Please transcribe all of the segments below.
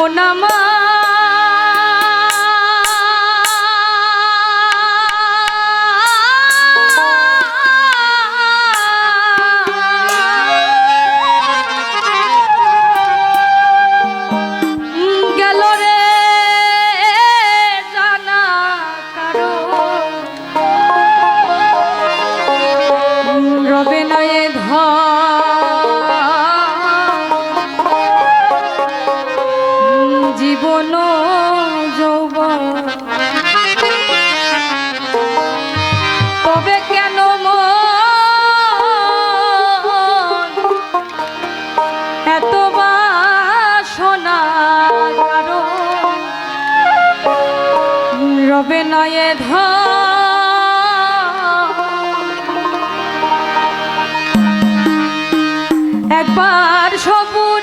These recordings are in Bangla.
মন আমার রবে নয়ে ধর একবার সবুরের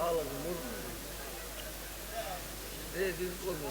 খাওয়া লাগবে মুরগি এই দিন করব